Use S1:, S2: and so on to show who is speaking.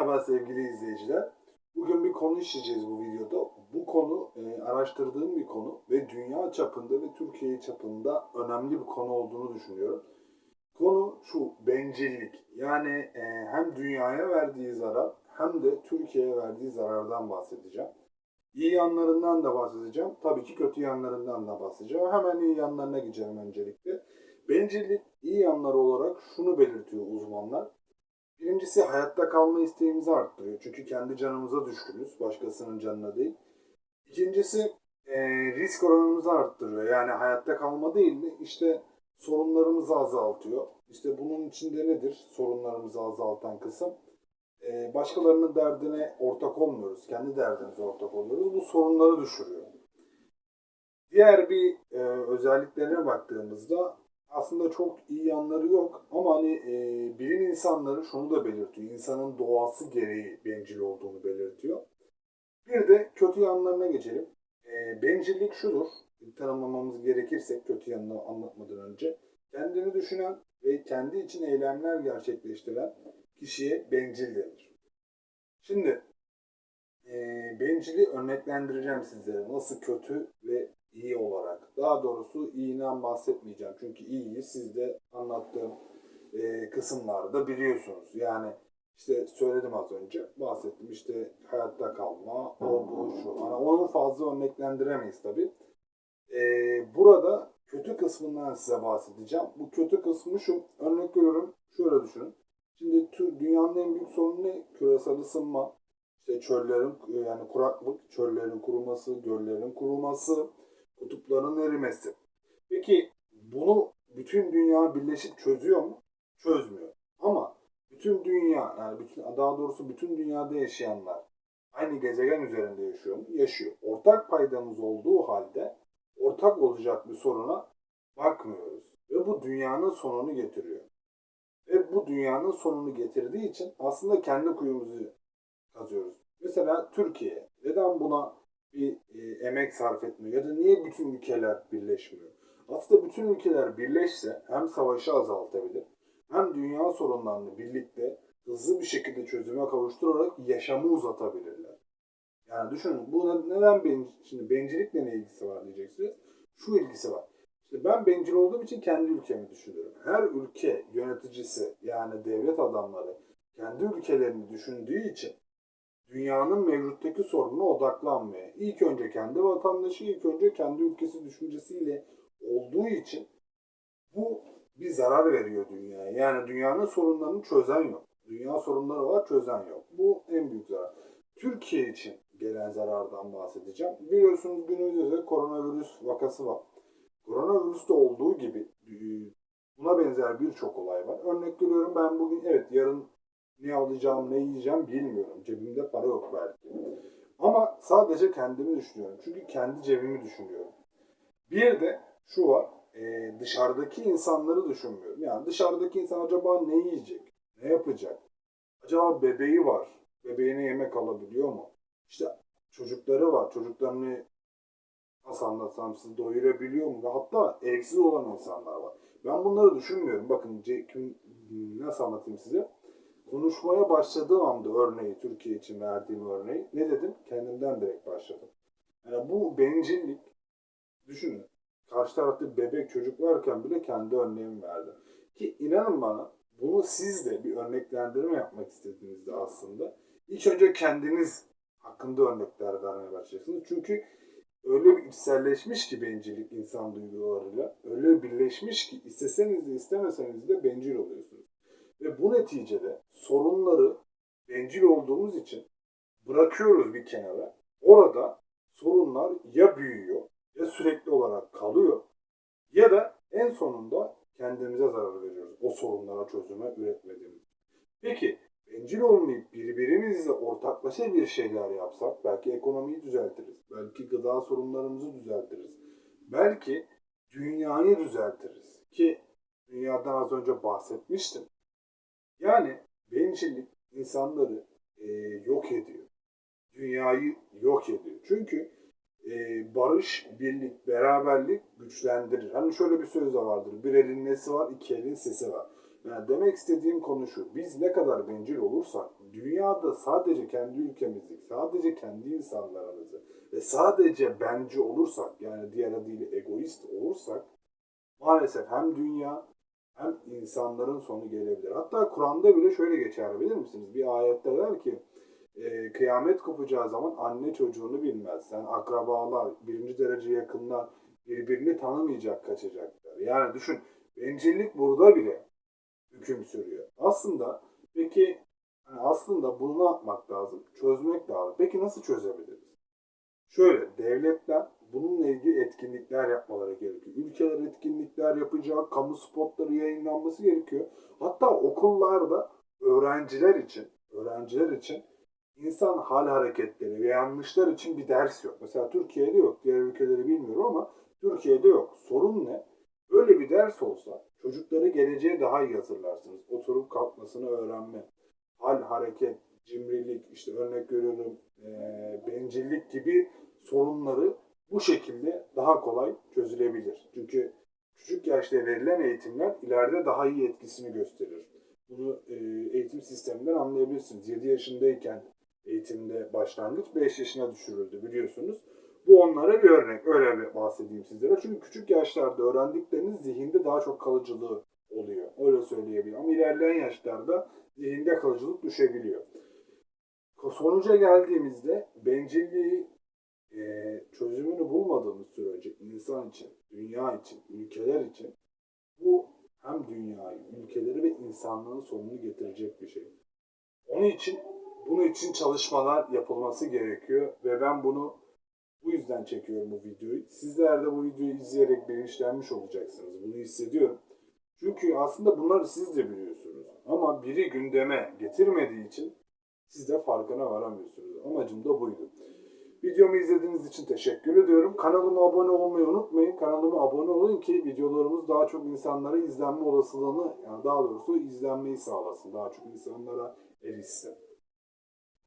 S1: Merhaba sevgili izleyiciler. Bugün bir konu işleyeceğiz bu videoda. Bu konu e, araştırdığım bir konu ve dünya çapında ve Türkiye çapında önemli bir konu olduğunu düşünüyorum. Konu şu bencillik. Yani e, hem dünyaya verdiği zarar hem de Türkiye'ye verdiği zarardan bahsedeceğim. İyi yanlarından da bahsedeceğim. Tabii ki kötü yanlarından da bahsedeceğim. Hemen iyi yanlarına geçelim öncelikle. Bencillik iyi yanları olarak şunu belirtiyor uzmanlar. Birincisi hayatta kalma isteğimizi arttırıyor. Çünkü kendi canımıza düşkünüz. Başkasının canına değil. İkincisi e, risk oranımızı arttırıyor. Yani hayatta kalma değil de işte sorunlarımızı azaltıyor. İşte bunun içinde nedir sorunlarımızı azaltan kısım? E, başkalarının derdine ortak olmuyoruz. Kendi derdimize ortak oluyoruz. Bu sorunları düşürüyor. Diğer bir e, özelliklerine baktığımızda aslında çok iyi yanları yok ama hani e, bilim insanları şunu da belirtiyor. İnsanın doğası gereği bencil olduğunu belirtiyor. Bir de kötü yanlarına geçelim. E, bencillik şudur. Tanımlamamız gerekirse kötü yanını anlatmadan önce. Kendini düşünen ve kendi için eylemler gerçekleştiren kişiye bencil denir. Şimdi e, bencili örneklendireceğim sizlere. Nasıl kötü ve. Daha doğrusu iyiden bahsetmeyeceğim. Çünkü iyiyi siz de anlattığım e, kısımlarda biliyorsunuz. Yani işte söyledim az önce. Bahsettim işte hayatta kalma, o bu şu. Hani onu fazla örneklendiremeyiz tabii. E, burada kötü kısmından size bahsedeceğim. Bu kötü kısmı şu. Örnek veriyorum. Şöyle düşünün. Şimdi dünyanın en büyük sorunu ne? Küresel ısınma. İşte çöllerin yani kuraklık, çöllerin kuruması, göllerin kuruması, kutupların erimesi. Peki bunu bütün dünya birleşip çözüyor mu? Çözmüyor. Ama bütün dünya yani bütün, daha doğrusu bütün dünyada yaşayanlar aynı gezegen üzerinde yaşıyor mu? Yaşıyor. Ortak paydamız olduğu halde ortak olacak bir soruna bakmıyoruz. Ve bu dünyanın sonunu getiriyor. Ve bu dünyanın sonunu getirdiği için aslında kendi kuyumuzu kazıyoruz. Mesela Türkiye neden buna bir e, emek sarf etmiyor? Ya da niye bütün ülkeler birleşmiyor? Aslında bütün ülkeler birleşse hem savaşı azaltabilir hem dünya sorunlarını birlikte hızlı bir şekilde çözüme kavuşturarak yaşamı uzatabilirler. Yani düşünün bu neden ben, şimdi bencillikle ne ilgisi var diyeceksiniz. Şu ilgisi var. İşte ben bencil olduğum için kendi ülkemi düşünüyorum. Her ülke yöneticisi yani devlet adamları kendi ülkelerini düşündüğü için dünyanın mevcuttaki sorununa odaklanmıyor. İlk önce kendi vatandaşı, ilk önce kendi ülkesi düşüncesiyle olduğu için bu bir zarar veriyor dünyaya. Yani dünyanın sorunlarını çözen yok. Dünya sorunları var, çözen yok. Bu en büyük zarar. Türkiye için gelen zarardan bahsedeceğim. Biliyorsunuz günümüzde koronavirüs vakası var. Koronavirüste olduğu gibi e, buna benzer birçok olay var. Örnek veriyorum ben bugün evet yarın ne alacağım, ne yiyeceğim bilmiyorum. Cebimde para yok belki. Ama sadece kendimi düşünüyorum. Çünkü kendi cebimi düşünüyorum. Bir de şu var, e, dışarıdaki insanları düşünmüyorum. Yani dışarıdaki insan acaba ne yiyecek, ne yapacak? Acaba bebeği var, bebeğine yemek alabiliyor mu? İşte çocukları var, çocuklarını nasıl anlatsam sizi doyurabiliyor mu? Hatta evsiz olan insanlar var. Ben bunları düşünmüyorum. Bakın nasıl anlatayım size? Konuşmaya başladığım anda örneği, Türkiye için verdiğim örneği ne dedim? Kendimden direkt başladım. Yani bu bencillik, düşünün, karşı tarafta bebek çocuk varken bile kendi örneğimi verdim. Ki inanın bana bunu siz de bir örneklendirme yapmak istediğinizde aslında ilk önce kendiniz hakkında örnekler vermeye başlayacaksınız. Çünkü öyle bir içselleşmiş ki bencillik insan duygularıyla, öyle birleşmiş ki isteseniz de istemeseniz de bencil oluyorsunuz. Ve bu neticede sorunları bencil olduğumuz için bırakıyoruz bir kenara. Orada sorunlar ya büyüyor ya sürekli olarak kalıyor ya da en sonunda kendimize zarar veriyoruz. O sorunlara çözüme üretmediğimiz. Peki bencil olmayıp birbirimizle ortaklaşa bir şeyler yapsak belki ekonomiyi düzeltiriz. Belki gıda sorunlarımızı düzeltiriz. Belki dünyayı düzeltiriz. Ki dünyadan az önce bahsetmiştim. Yani bencillik insanları e, yok ediyor. Dünyayı yok ediyor. Çünkü e, barış, birlik, beraberlik güçlendirir. Hani şöyle bir söz de vardır. Bir elin nesi var, iki elin sesi var. Yani demek istediğim konu şu. Biz ne kadar bencil olursak dünyada sadece kendi ülkemizi, sadece kendi insanlarımızı ve sadece bence olursak yani diğer adıyla egoist olursak maalesef hem dünya hem insanların sonu gelebilir. Hatta Kur'an'da bile şöyle geçer bilir misiniz? Bir ayette der ki e, kıyamet kopacağı zaman anne çocuğunu bilmez. Sen akrabalar, birinci derece yakınlar birbirini tanımayacak kaçacaklar. Yani düşün bencillik burada bile hüküm sürüyor. Aslında peki hani aslında bunu ne yapmak lazım? Çözmek lazım. Peki nasıl çözebiliriz? Şöyle devletler bununla ilgili etkinlikler yapmaları gerekiyor. Ülkeler etkinlikler yapacak, kamu spotları yayınlanması gerekiyor. Hatta okullarda öğrenciler için, öğrenciler için insan hal hareketleri ve yanlışlar için bir ders yok. Mesela Türkiye'de yok, diğer ülkeleri bilmiyorum ama Türkiye'de yok. Sorun ne? Böyle bir ders olsa çocukları geleceğe daha iyi hazırlarsınız. Oturup kalkmasını öğrenme, hal, hareket, cimrilik, işte örnek veriyorum eee, bencillik gibi sorunları bu şekilde daha kolay çözülebilir. Çünkü küçük yaşta verilen eğitimler ileride daha iyi etkisini gösterir. Bunu e, eğitim sisteminden anlayabilirsiniz. 7 yaşındayken eğitimde başlangıç 5 yaşına düşürüldü biliyorsunuz. Bu onlara bir örnek. Öyle bir bahsedeyim sizlere. Çünkü küçük yaşlarda öğrendikleriniz zihinde daha çok kalıcılığı oluyor. Öyle söyleyebilirim. Ama ilerleyen yaşlarda zihinde kalıcılık düşebiliyor. Sonuca geldiğimizde bencilliği e, çözümünü bulmadığımız sürece insan için, dünya için, ülkeler için bu hem dünyayı, ülkeleri ve insanlığın sonunu getirecek bir şey. Onun için bunun için çalışmalar yapılması gerekiyor ve ben bunu bu yüzden çekiyorum bu videoyu. Sizler de bu videoyu izleyerek bilinçlenmiş olacaksınız. Bunu hissediyorum. Çünkü aslında bunları siz de biliyorsunuz. Ama biri gündeme getirmediği için siz de farkına varamıyorsunuz. Amacım da buydu. Videomu izlediğiniz için teşekkür ediyorum. Kanalıma abone olmayı unutmayın. Kanalıma abone olun ki videolarımız daha çok insanlara izlenme olasılığını, yani daha doğrusu izlenmeyi sağlasın. Daha çok insanlara erişsin.